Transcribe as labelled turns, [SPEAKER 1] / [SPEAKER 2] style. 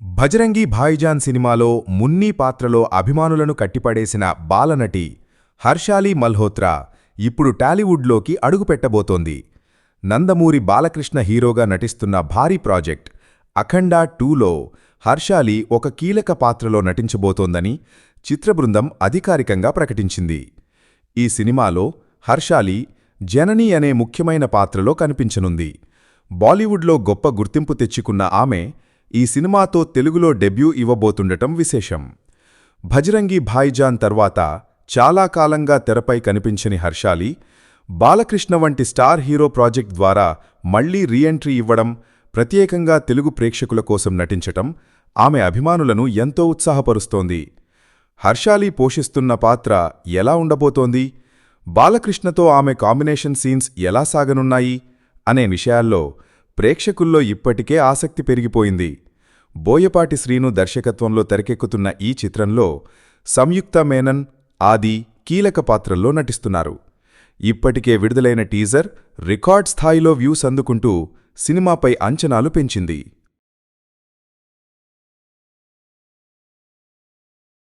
[SPEAKER 1] భజరంగి భాయిజాన్ సినిమాలో మున్నీ పాత్రలో అభిమానులను కట్టిపడేసిన బాలనటి హర్షాలి మల్హోత్రా ఇప్పుడు టాలీవుడ్లోకి అడుగుపెట్టబోతోంది. నందమూరి బాలకృష్ణ హీరోగా నటిస్తున్న భారీ ప్రాజెక్ట్ అఖండా టూలో హర్షాలి ఒక కీలక పాత్రలో నటించబోతోందని చిత్రబృందం అధికారికంగా ప్రకటించింది. ఈ సినిమాలో హర్షాలి జనని అనే ముఖ్యమైన పాత్రలో కనిపించనుంది. బాలీవుడ్లో గొప్ప గుర్తింపు తెచ్చుకున్న ఆమె ఈ సినిమాతో తెలుగులో డెబ్యూ ఇవ్వబోతుండటం విశేషం. భజరంగి భాయిజాన్ తర్వాత చాలా కాలంగా తెరపై కనిపించని హర్షాలి బాలకృష్ణ వంటి స్టార్ హీరో ప్రాజెక్ట్ ద్వారా మళ్ళీ రీఎంట్రీ ఇవ్వడం ప్రత్యేకంగా తెలుగు ప్రేక్షకుల కోసం నటించటం ఆమె అభిమానులను ఎంతో ఉత్సాహపరుస్తోంది. హర్షాలి పోషిస్తున్న పాత్ర ఎలా ఉండబోతోంది? బాలకృష్ణతో ఆమె కాంబినేషన్ సీన్స్ ఎలా సాగనున్నాయి? అనే విషయాల్లో ప్రేక్షకుల్లో ఇప్పటికే ఆసక్తి పెరిగిపోయింది. బోయపాటి శ్రీను దర్శకత్వంలో తెరకెక్కుతున్న ఈ చిత్రంలో సంయుక్త మేనన్ ఆది కీలక పాత్రల్లో నటిస్తున్నారు. ఇప్పటికే విడుదలైన టీజర్ రికార్డ్ స్థాయిలో వ్యూస్ అందుకుంటూ సినిమాపై అంచనాలు పెంచింది.